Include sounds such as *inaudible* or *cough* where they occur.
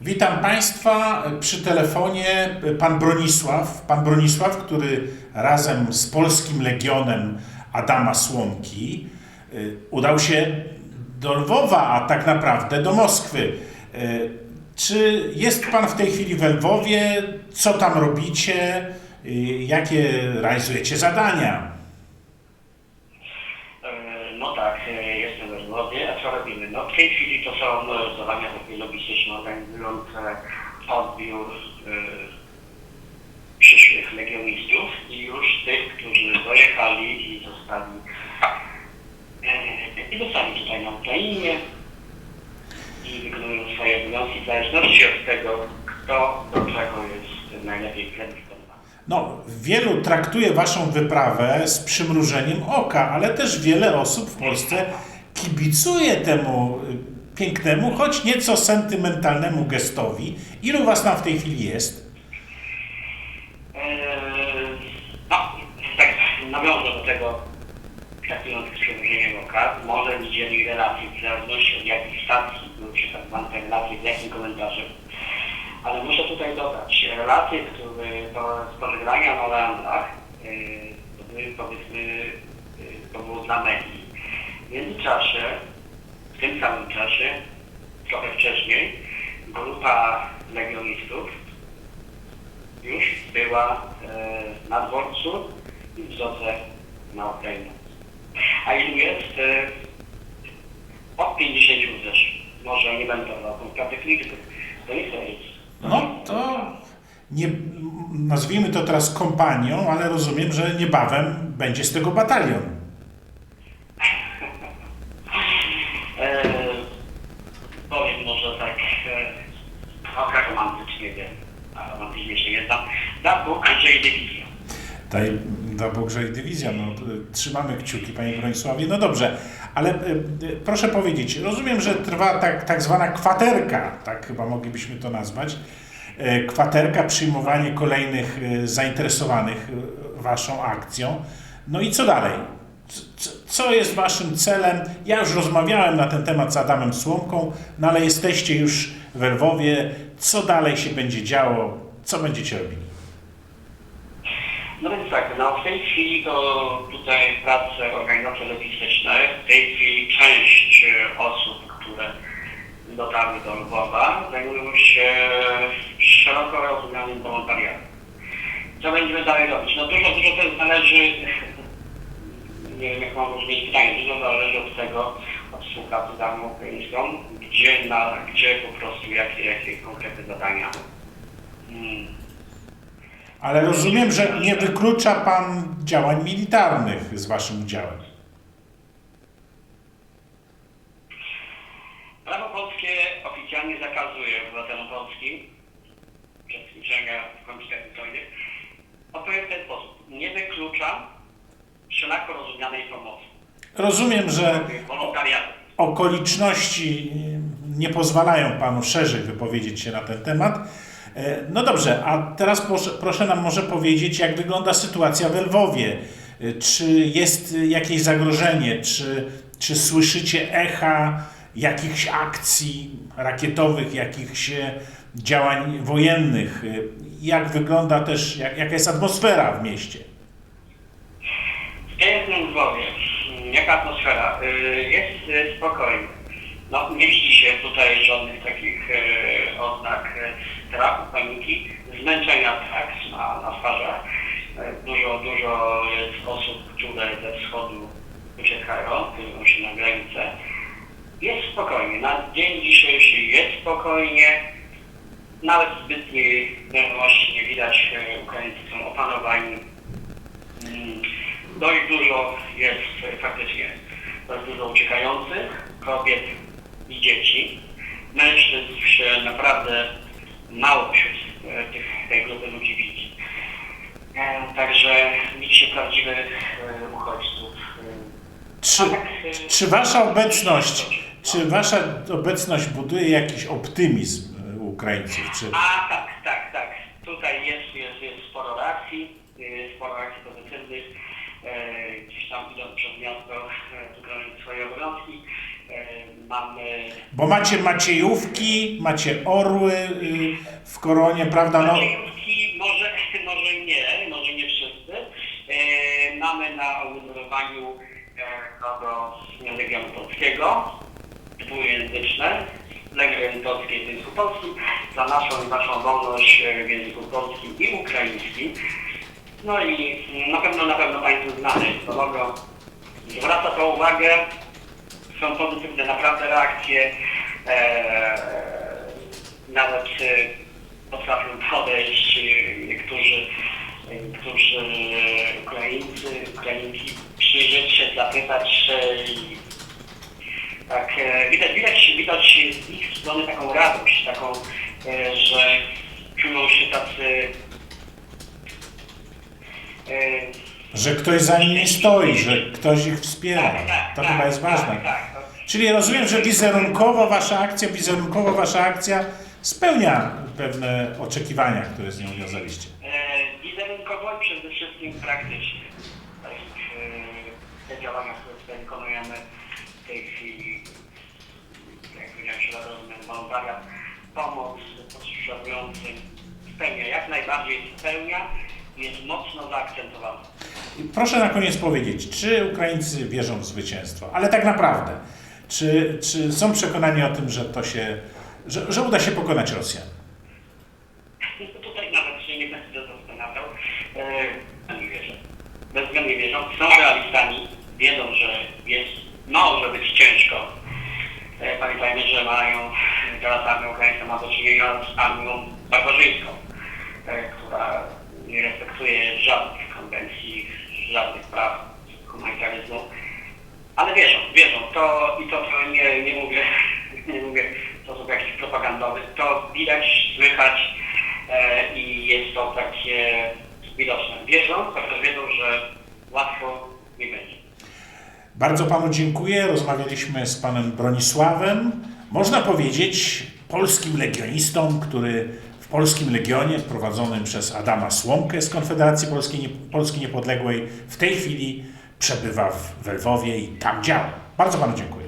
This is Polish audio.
Witam Państwa przy telefonie pan Bronisław. Pan Bronisław, który razem z Polskim Legionem Adama Słomki y, udał się do Lwowa, a tak naprawdę do Moskwy. Y, Czy jest Pan w tej chwili w Lwowie? Co tam robicie? Y, Jakie realizujecie zadania? W tej chwili to są e, zadania takie logistyczne organizujące odbiór e, przyszłych legionistów i już tych, którzy dojechali i zostali e, i zostali tutaj na Ukrainie i wykonują swoje obowiązki w zależności od tego, kto do czego jest najlepiej kwalifikowany. No, wielu traktuje Waszą wyprawę z przymrużeniem oka, ale też wiele osób w Polsce kibicuje temu y, pięknemu, choć nieco sentymentalnemu gestowi. Ilu Was tam w tej chwili jest? Eee, No, tak nawiążę do tego, traktując z przymrużeniem oka, może widzieli relacje w zależności od jakich stacji były przekazywane te relacje, z jakim komentarzem. Ale muszę tutaj dodać, relacje, które to z pożegnania na landach, yy, to były powiedzmy, yy, to było dla medii. Międzyczasie, w tym samym czasie, trochę wcześniej, grupa legionistów już była e, na dworcu i w drodze na Ukrainę. A ilu jest? E, od 50 też. Może nie będę dawał konkretnych liczb. To nie chcę jest. No to nie, nazwijmy to teraz kompanią, ale rozumiem, że niebawem będzie z tego batalion. E, powiem może tak e, trochę romantycznie wiem, a romantycznie się znam. Da Bóg, że i dywizja. Daj, da Bóg, że i dywizja. No, trzymamy kciuki, Panie Bronisławie. No dobrze, ale proszę powiedzieć, rozumiem, że trwa tak, tak zwana kwaterka, tak chyba moglibyśmy to nazwać. Y, Kwaterka, przyjmowanie kolejnych y, zainteresowanych y, Waszą akcją. No i co dalej? C- c- Co jest Waszym celem? Ja już rozmawiałem na ten temat z Adamem Słomką, no ale jesteście już w Lwowie. Co dalej się będzie działo? Co będziecie robili? No więc tak, no w tej chwili to tutaj prace organizacje logistyczne, w tej chwili część e, osób, które dotarły do Lwowa, zajmują się szeroko rozumianym wolontariatem. Co będziemy dalej robić? No dużo, dużo też zależy, *laughs* nie wiem jak mam rozumieć pytanie, dużo zależy od tego, współpracy z armią ukraińską, gdzie, na, gdzie po prostu jakie, jakie konkretne zadania. Hmm. Ale rozumiem, że nie wyklucza Pan działań militarnych z Waszym udziałem. Prawo polskie oficjalnie zakazuje obywatelom polskim uczestniczenia w konfliktach zbrojnych. Odpowiem w ten sposób. Nie wyklucza wszelako rozumianej pomocy. Rozumiem, że Wolontariatu. Okoliczności nie pozwalają Panu szerzej wypowiedzieć się na ten temat. E, No dobrze, a teraz proszę, proszę nam może powiedzieć, jak wygląda sytuacja w Lwowie. E, Czy jest jakieś zagrożenie? Czy, czy słyszycie echa jakichś akcji rakietowych, jakichś e, działań wojennych? Jak wygląda też, jak, jaka jest atmosfera w mieście? W pięknym Lwowie. Jaka atmosfera? Y, Jest y, spokojnie. No, nie widzi się tutaj żadnych takich y, oznak strachu, paniki, zmęczenia tak na, na twarzach. Dużo, dużo jest osób, które ze wschodu uciekają, kierują się na granicę. Jest spokojnie. Na dzień dzisiejszy jest spokojnie. Nawet zbytniej nerwowości nie widać. Ukraińcy są opanowani. Dość dużo jest faktycznie dość dużo uciekających, kobiet i dzieci. Mężczyzn się naprawdę mało wśród e, tych, tej grupy ludzi widzi. E, Także widzi się prawdziwych e, uchodźców. Czy, czy wasza obecność, czy wasza obecność buduje jakiś optymizm Ukraińców? Czy, A tak, tak, tak. Tutaj jest, jest, jest sporo reakcji, e, sporo reakcji pozytywnych. E, Gdzieś tam idąc przez miasto, e, wykonując swoje obowiązki, e, mam Bo macie Maciejówki, macie orły y, w koronie, prawda? No, Maciejówki może, *laughs* może nie, może nie wszyscy. E, mamy na umundurowaniu e, logo Legionu Polskiego, dwujęzyczne. Legion Polski w języku polskim, za naszą i waszą wolność e, w języku polskim i ukraińskim. No i na pewno, na pewno Państwu znane jest to logo. Zwraca to uwagę, są pozytywne naprawdę reakcje. E, nawet e, potrafią podejść e, niektórzy, e, niektórzy Ukraińcy, Ukrainki, przyjrzeć się, zapytać i tak, e, widać, widać, widać z ich strony taką radość, taką, że czują się tacy że ktoś za nimi stoi, że ktoś ich wspiera. tak, To tak, chyba jest tak, ważne. Czyli rozumiem, że wizerunkowo wasza akcja, wizerunkowo wasza akcja spełnia pewne oczekiwania, które z nią wiązaliście. E, Wizerunkowo i przede wszystkim praktycznie. Tak, e, te działania, które wykonujemy w tej chwili, jak powiedziałem, środowiskowy wolontariat, pomoc potrzebującym spełnia, jak najbardziej spełnia i jest mocno zaakcentowany. I proszę na koniec powiedzieć, czy Ukraińcy wierzą w zwycięstwo? Ale tak naprawdę, czy, czy są przekonani o tym, że to się, że, że uda się pokonać Rosjan? Tutaj nawet się nie będę zastanawiał. E, nie wierzę. Bezwzględnie wierzą. Są realistami. Wiedzą, że jest, może być ciężko. E, pamiętajmy, że mają teraz armia ukraińska ma do czynienia z armią barbarzyńską, e, która nie respektuje żadnych konwencji, żadnych praw humanitaryzmu. Ale wierzą, wierzą. To i to, to nie, nie mówię, *laughs* nie mówię w sposób jakiś propagandowy. To widać, słychać e, i jest to takie widoczne. Wierzą, chociaż wiedzą, że łatwo nie będzie. Bardzo panu dziękuję. Rozmawialiśmy z panem Bronisławem. Można powiedzieć polskim legionistą, który w polskim legionie prowadzonym przez Adama Słomkę z Konfederacji Polskiej, Polski Niepodległej w tej chwili przebywa w Lwowie i tam działa. Bardzo panu dziękuję.